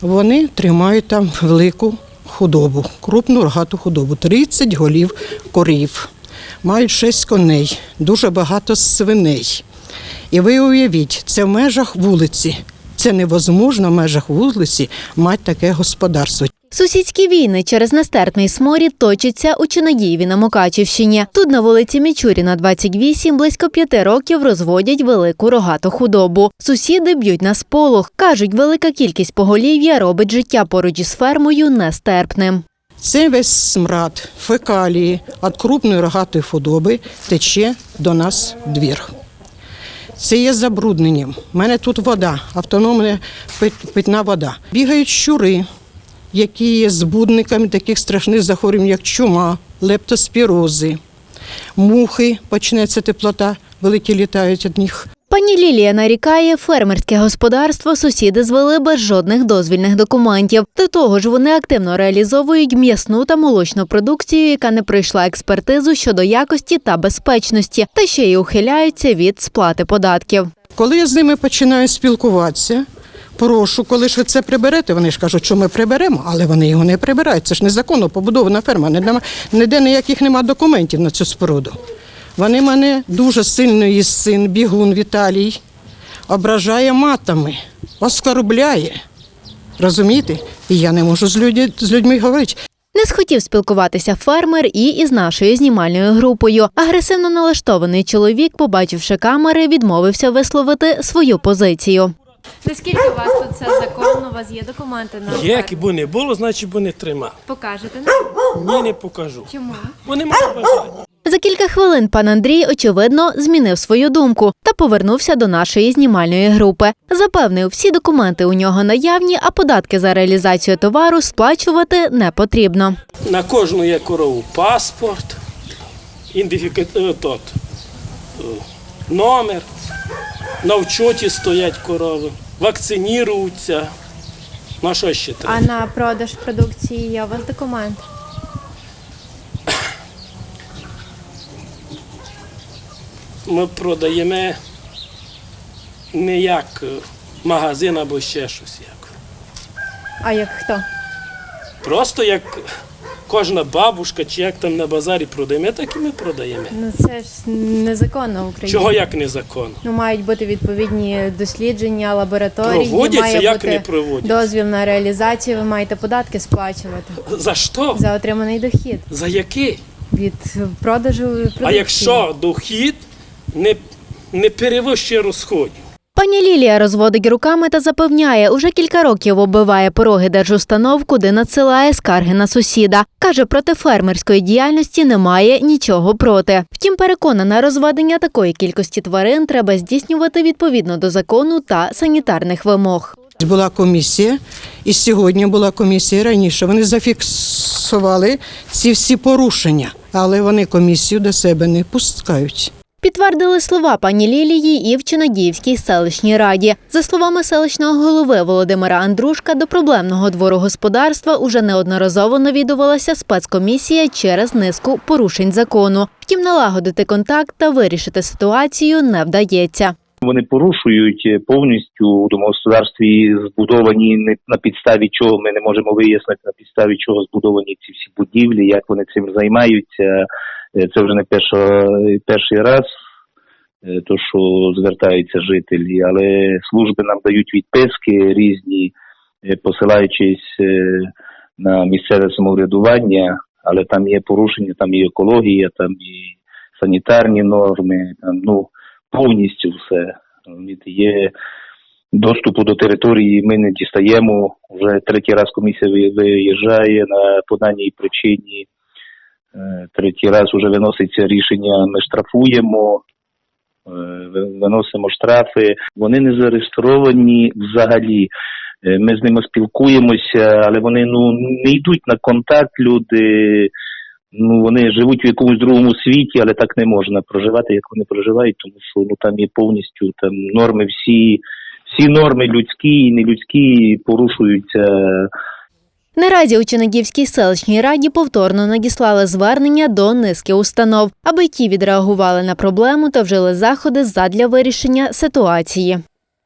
Вони тримають там велику худобу, крупну рогату худобу, 30 голів корів, мають 6 коней, дуже багато свиней. І ви уявіть, це в межах вулиці. Це невозможно в межах вулиці мати таке господарство. Сусідські війни через нестерпний сморід точаться у Чинадієві на Мукачівщині. Тут на вулиці Мічуріна, 28, близько п'яти років розводять велику рогату худобу. Сусіди б'ють на сполох. Кажуть, велика кількість поголів'я робить життя поруч із фермою нестерпним. Це весь смрад, фекалії від крупної рогатої худоби тече до нас двір. Це є забрудненням. У мене тут вода, автономна пит- питна вода. Бігають щури, які є збудниками таких страшних захворювань, як чума, лептоспірози, мухи, почнеться теплота, великі літають від них. Пані Лілія нарікає, фермерське господарство сусіди звели без жодних дозвільних документів. До того ж, вони активно реалізовують м'ясну та молочну продукцію, яка не пройшла експертизу щодо якості та безпечності, та ще й ухиляються від сплати податків. Коли я з ними починаю спілкуватися, прошу, коли ж ви це приберете, вони ж кажуть, що ми приберемо, але вони його не прибирають. Це ж незаконно побудована ферма. Ніде, ніяких нема документів на цю споруду. Вони мене дуже сильно її син, бігун Віталій, ображає матами, оскорбляє. Розумієте? І я не можу з, люди, з людьми говорити. Не схотів спілкуватися фермер і із нашою знімальною групою. Агресивно налаштований чоловік, побачивши камери, відмовився висловити свою позицію. Наскільки у вас тут все законно? У вас є документи на Як би не було, значить би не тримав. покажете нам? Ні, не покажу. Чому? Бо немає бажання. За кілька хвилин пан Андрій, очевидно, змінив свою думку та повернувся до нашої знімальної групи. Запевнив, всі документи у нього наявні, а податки за реалізацію товару сплачувати не потрібно. На кожну є корову паспорт, ідентифікат, тот, е, номер, на вчоті стоять корови, вакциніруються. На що ще треба? А на продаж продукції є у вас документ? Ми продаємо не як е, магазин або ще щось. Як. А як хто? Просто як кожна бабушка чи як там на базарі продаємо, так і ми продаємо. Ну це ж незаконно в Україні. Чого як незаконно? Ну мають бути відповідні дослідження, лабораторії, Проводяться, має як бути не проводяться? дозвіл на реалізацію. Ви маєте податки сплачувати За що? за отриманий дохід За який? від продажу продукції. А якщо дохід не, не перевищує розходів? Пані Лілія розводить руками та запевняє, уже кілька років оббиває пороги держустанов, куди надсилає скарги на сусіда. Каже, проти фермерської діяльності немає нічого проти. Втім, переконана, розведення такої кількості тварин треба здійснювати відповідно до закону та санітарних вимог. Була комісія, і сьогодні була комісія раніше. Вони зафіксували ці всі порушення, але вони комісію до себе не пускають. Підтвердили слова пані Лілії і в Чинодіївській селищній раді. За словами селищного голови Володимира Андрушка, до проблемного двору господарства уже неодноразово навідувалася спецкомісія через низку порушень закону. Втім, налагодити контакт та вирішити ситуацію не вдається. Вони порушують е, повністю у домогосподарстві збудовані не на підставі чого ми не можемо вияснити на підставі чого збудовані ці всі будівлі, як вони цим займаються. Е, Це вже не перша, перший раз, е, то що звертаються жителі, але служби нам дають відписки різні, е, посилаючись е, на місцеве самоврядування, але там є порушення, там і екологія, там і санітарні норми, там ну повністю все. Є доступу до території, ми не дістаємо. Вже третій раз комісія виїжджає на по даній причині. Е, Третій раз вже виноситься рішення, ми штрафуємо, е, виносимо штрафи. Вони не зареєстровані взагалі. Е, Ми з ними спілкуємося, але вони ну не йдуть на контакт. Люди ну вони живуть в якомусь другому світі, але так не можна проживати, як вони проживають, тому що ну там є повністю там норми всі, всі норми людські і нелюдські порушуються. Наразі у Чинадівській селищній раді повторно надіслали звернення до низки установ, аби ті відреагували на проблему та вжили заходи задля вирішення ситуації.